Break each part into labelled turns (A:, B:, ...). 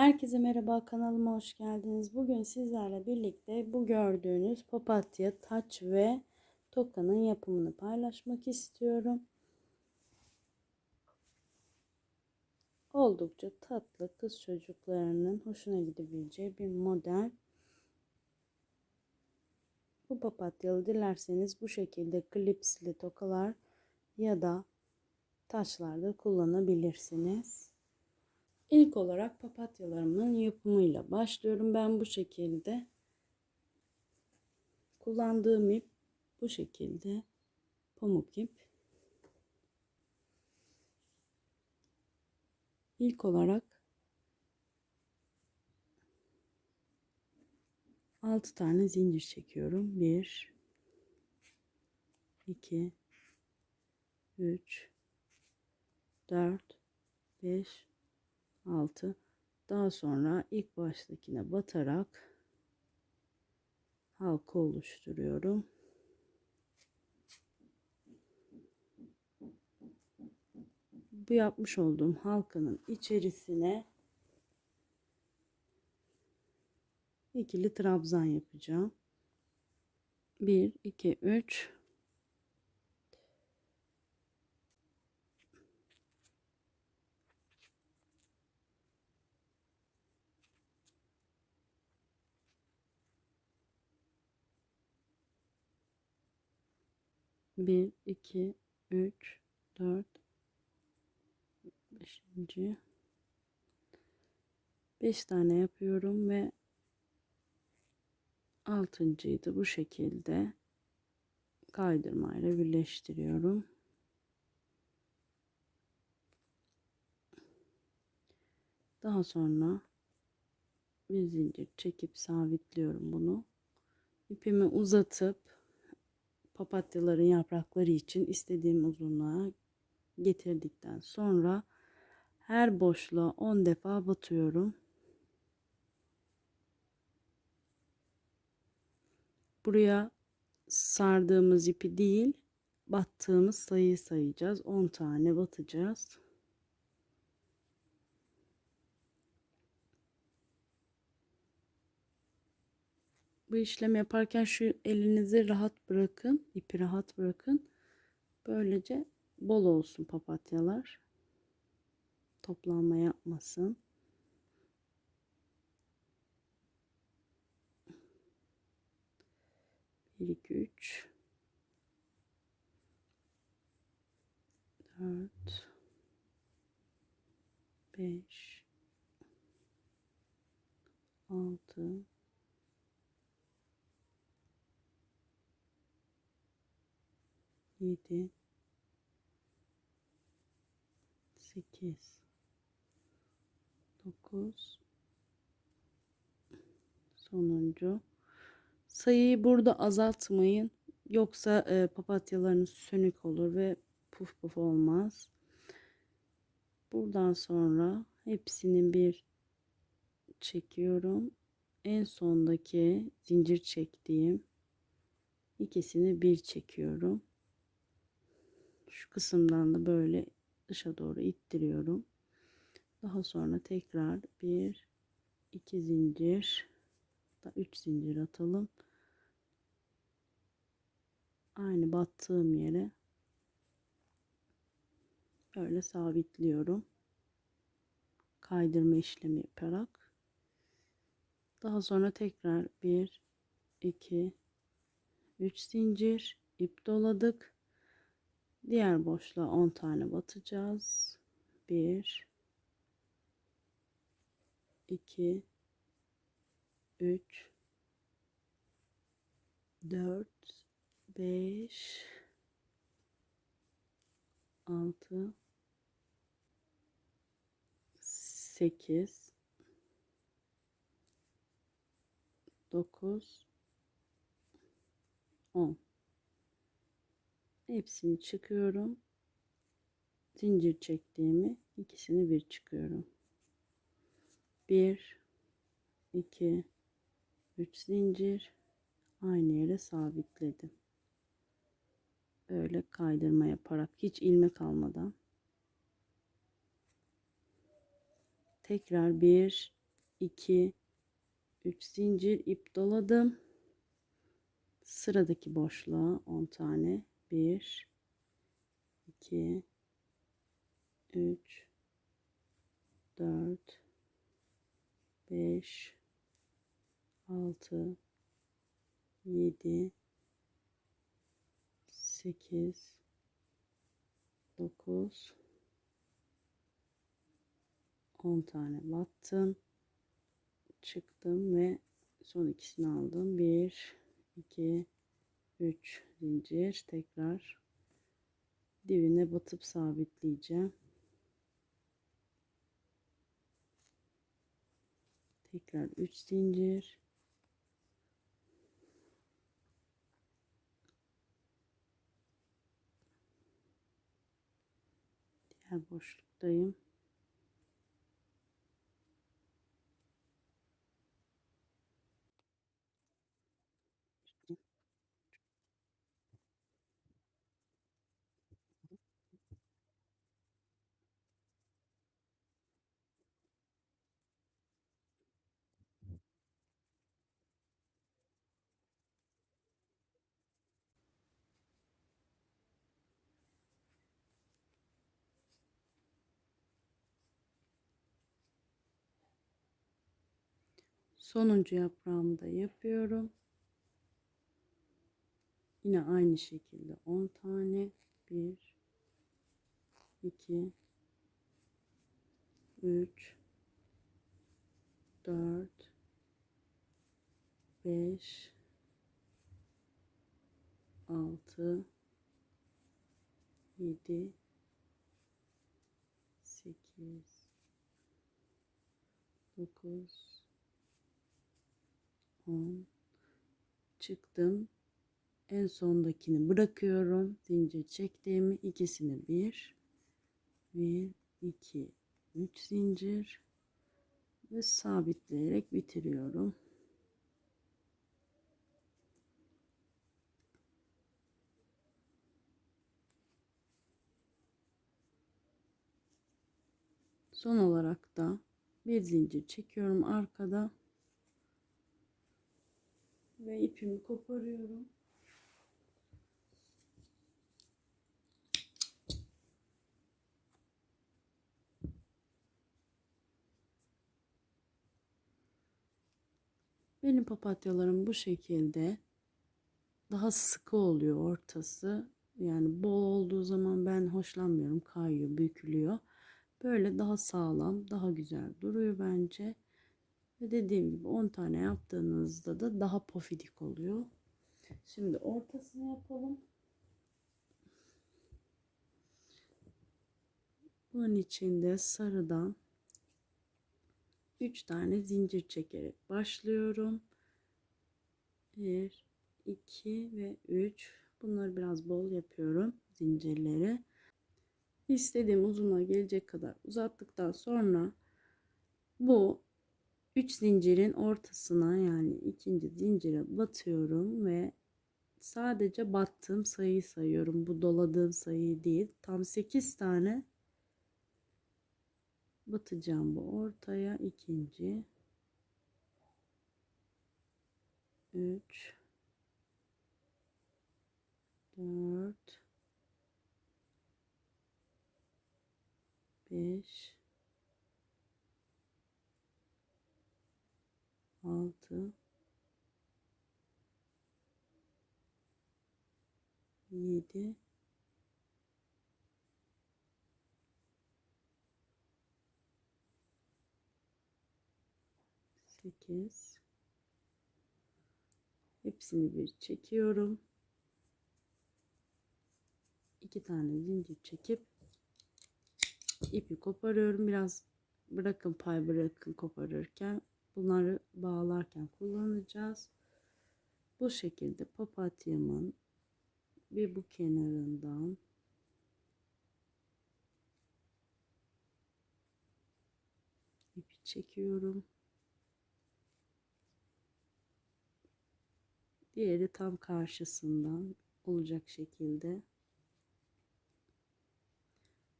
A: Herkese merhaba kanalıma hoş geldiniz. Bugün sizlerle birlikte bu gördüğünüz papatya, taç ve tokanın yapımını paylaşmak istiyorum. Oldukça tatlı kız çocuklarının hoşuna gidebileceği bir model. Bu papatyalı dilerseniz bu şekilde klipsli tokalar ya da taçlarda kullanabilirsiniz. İlk olarak papatyalarımın yapımıyla başlıyorum. Ben bu şekilde kullandığım ip bu şekilde pamuk ip. İlk olarak 6 tane zincir çekiyorum. 1 2 3 4 5 6 daha sonra ilk baştakine batarak halka oluşturuyorum. Bu yapmış olduğum halkanın içerisine ikili trabzan yapacağım. 1 2 3 1 2 3 4 5. 5 tane yapıyorum ve altıncıyı da bu şekilde kaydırmayla birleştiriyorum. Daha sonra bir zincir çekip sabitliyorum bunu. İpimi uzatıp papatyaların yaprakları için istediğim uzunluğa getirdikten sonra her boşluğa 10 defa batıyorum. Buraya sardığımız ipi değil, battığımız sayıyı sayacağız. 10 tane batacağız. Bu işlem yaparken şu elinizi rahat bırakın, ipi rahat bırakın. Böylece bol olsun papatyalar. Toplanma yapmasın. Bir, iki, üç. Dört. Beş. Altı. 7 8 9 sonuncu. Sayıyı burada azaltmayın. Yoksa e, papatyalarınız sönük olur ve puf puf olmaz. Buradan sonra hepsinin bir çekiyorum. En sondaki zincir çektiğim ikisini bir çekiyorum şu kısımdan da böyle dışa doğru ittiriyorum. Daha sonra tekrar bir iki zincir da üç zincir atalım. Aynı battığım yere böyle sabitliyorum. Kaydırma işlemi yaparak. Daha sonra tekrar bir iki üç zincir ip doladık. Diğer boşluğa 10 tane batacağız. 1 2 3 4 5 6 8 9 10 hepsini çıkıyorum. Zincir çektiğimi ikisini bir çıkıyorum. 1 2 3 zincir. Aynı yere sabitledim. Böyle kaydırma yaparak hiç ilmek almadan. Tekrar 1 2 3 zincir ip doladım. Sıradaki boşluğa 10 tane 1 2 3 4 5 6 7 8 9 10 tane battım. Çıktım ve son ikisini aldım. 1 2 3 zincir tekrar dibine batıp sabitleyeceğim. Tekrar 3 zincir. Diğer boşluktayım Sonuncu yaprağımı da yapıyorum. Yine aynı şekilde 10 tane 1 2 3 4 5 6 7 8 9 10 çıktım. En sondakini bırakıyorum. Zincir çektiğimi ikisini bir bir iki üç zincir ve sabitleyerek bitiriyorum. Son olarak da bir zincir çekiyorum arkada ve ipimi koparıyorum. Benim papatyalarım bu şekilde daha sıkı oluyor ortası. Yani bol olduğu zaman ben hoşlanmıyorum. Kayıyor, bükülüyor. Böyle daha sağlam, daha güzel duruyor bence. Ve dediğim gibi 10 tane yaptığınızda da daha pofidik oluyor. Şimdi ortasını yapalım. Bunun içinde sarıdan 3 tane zincir çekerek başlıyorum. 1 2 ve 3 bunları biraz bol yapıyorum zincirleri. İstediğim uzunluğa gelecek kadar uzattıktan sonra bu 3 zincirin ortasına yani ikinci zincire batıyorum ve sadece battığım sayıyı sayıyorum. Bu doladığım sayıyı değil. Tam 8 tane batacağım bu ortaya. ikinci 3 4 5 altı. Yedi. Sekiz. Hepsini bir çekiyorum. İki tane zincir çekip ipi koparıyorum. Biraz bırakın pay bırakın koparırken Bunları bağlarken kullanacağız. Bu şekilde papatyamın bir bu kenarından ipi çekiyorum. Diğeri tam karşısından olacak şekilde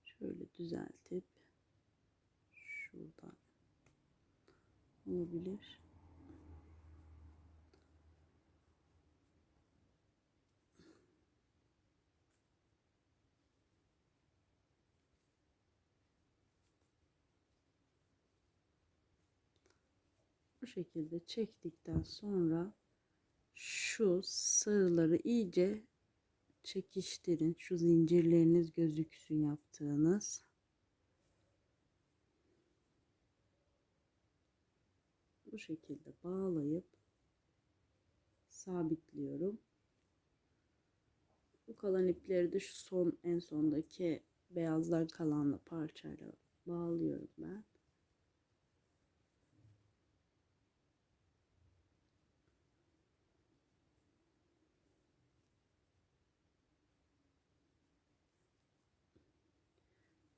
A: şöyle düzeltip şuradan olabilir. Bu şekilde çektikten sonra şu sığları iyice çekiştirin. Şu zincirleriniz gözüksün yaptığınız. Bu şekilde bağlayıp sabitliyorum. Bu kalan ipleri de şu son en sondaki beyazlar kalanla parçayla bağlıyorum ben.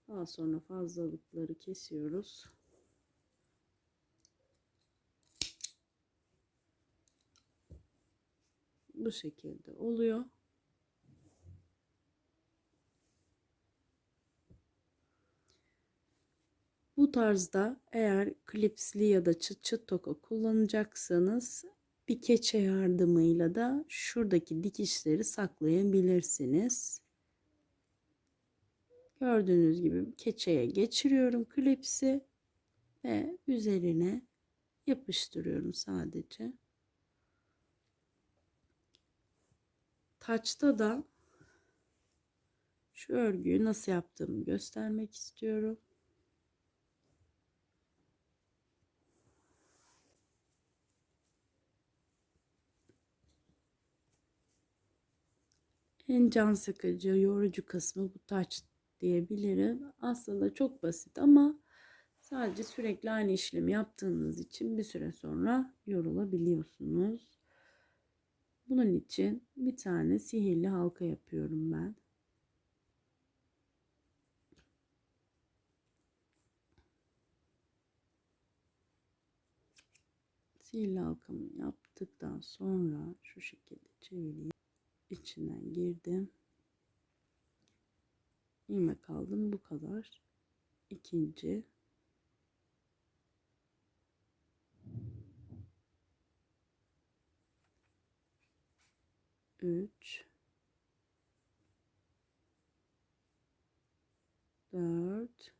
A: Daha sonra fazlalıkları kesiyoruz. Bu şekilde oluyor. Bu tarzda eğer klipsli ya da çıt çıt toka kullanacaksanız bir keçe yardımıyla da şuradaki dikişleri saklayabilirsiniz. Gördüğünüz gibi keçeye geçiriyorum klipsi ve üzerine yapıştırıyorum sadece. Taçta da şu örgüyü nasıl yaptığımı göstermek istiyorum. En can sıkıcı, yorucu kısmı bu taç diyebilirim. Aslında çok basit ama sadece sürekli aynı işlemi yaptığınız için bir süre sonra yorulabiliyorsunuz. Bunun için bir tane sihirli halka yapıyorum ben. Sihirli halkamı yaptıktan sonra şu şekilde çevireyim. İçinden girdim. ilmek aldım bu kadar. İkinci 3 4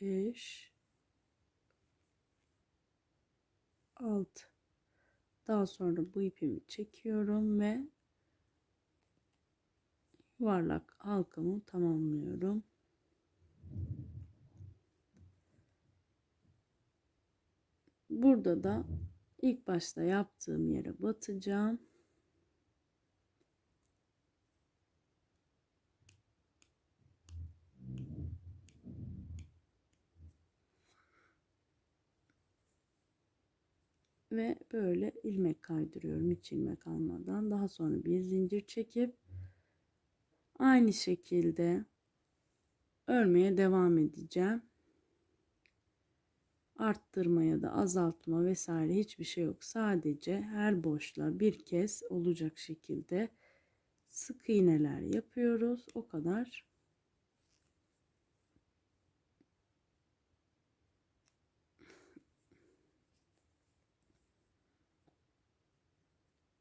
A: 5 6 daha sonra bu ipimi çekiyorum ve yuvarlak halkamı tamamlıyorum. Burada da ilk başta yaptığım yere batacağım. Ve böyle ilmek kaydırıyorum hiç ilmek almadan. Daha sonra bir zincir çekip aynı şekilde örmeye devam edeceğim arttırma ya da azaltma vesaire hiçbir şey yok. Sadece her boşluğa bir kez olacak şekilde sık iğneler yapıyoruz. O kadar.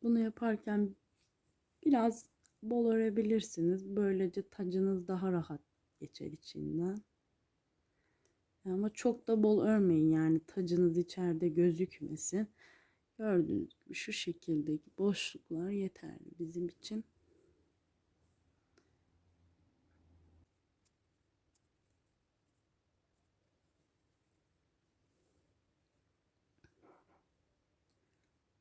A: Bunu yaparken biraz bol örebilirsiniz. Böylece tacınız daha rahat geçer içinden. Ama çok da bol örmeyin yani tacınız içeride gözükmesin. Gördüğünüz gibi şu şekildeki boşluklar yeterli bizim için.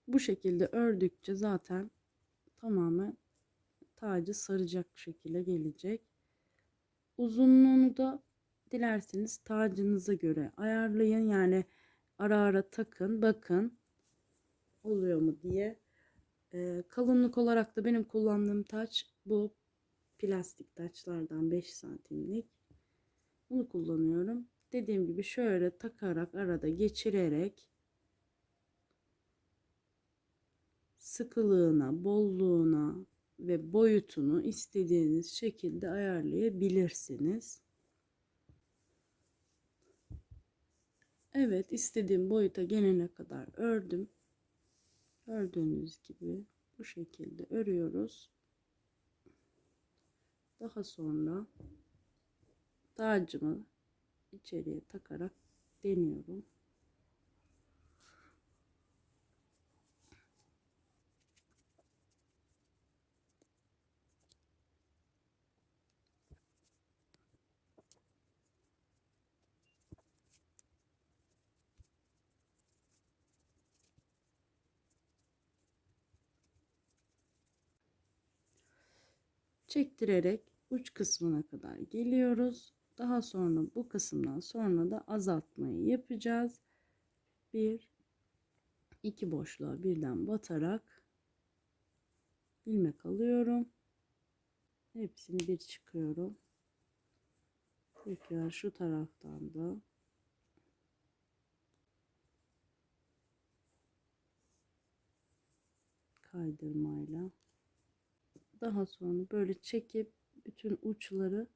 A: Bu şekilde ördükçe zaten tamamen tacı saracak şekilde gelecek. Uzunluğunu da dilerseniz tacınıza göre ayarlayın. Yani ara ara takın bakın oluyor mu diye. Ee, kalınlık olarak da benim kullandığım taç bu plastik taçlardan 5 santimlik. Bunu kullanıyorum. Dediğim gibi şöyle takarak arada geçirerek sıkılığına, bolluğuna ve boyutunu istediğiniz şekilde ayarlayabilirsiniz. Evet istediğim boyuta gelene kadar ördüm. Gördüğünüz gibi bu şekilde örüyoruz. Daha sonra tacımı içeriye takarak deniyorum. Çektirerek uç kısmına kadar geliyoruz. Daha sonra bu kısımdan sonra da azaltmayı yapacağız. Bir, iki boşluğa birden batarak ilmek alıyorum. Hepsini bir çıkıyorum. Tekrar şu taraftan da kaydırmayla daha sonra böyle çekip bütün uçları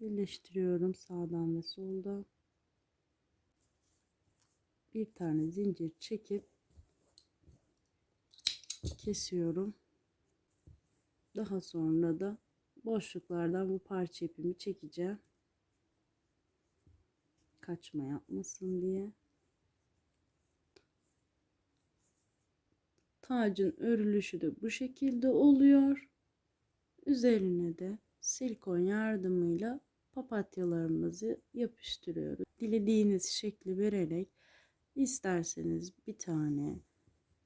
A: birleştiriyorum sağdan ve soldan. Bir tane zincir çekip kesiyorum. Daha sonra da boşluklardan bu parça ipimi çekeceğim. Kaçma yapmasın diye. Tacın örülüşü de bu şekilde oluyor. Üzerine de silikon yardımıyla papatyalarımızı yapıştırıyoruz. Dilediğiniz şekli vererek isterseniz bir tane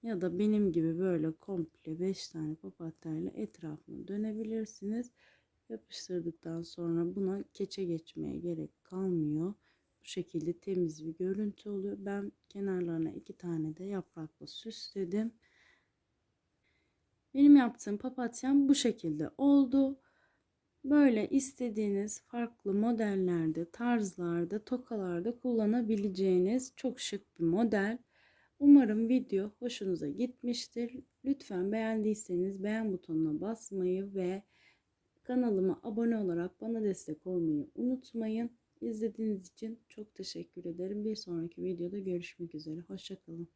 A: ya da benim gibi böyle komple 5 tane papatyayla etrafını dönebilirsiniz. Yapıştırdıktan sonra buna keçe geçmeye gerek kalmıyor. Bu şekilde temiz bir görüntü oluyor. Ben kenarlarına iki tane de yaprakla süsledim. Benim yaptığım papatyam bu şekilde oldu. Böyle istediğiniz farklı modellerde, tarzlarda, tokalarda kullanabileceğiniz çok şık bir model. Umarım video hoşunuza gitmiştir. Lütfen beğendiyseniz beğen butonuna basmayı ve kanalıma abone olarak bana destek olmayı unutmayın. İzlediğiniz için çok teşekkür ederim. Bir sonraki videoda görüşmek üzere. Hoşçakalın.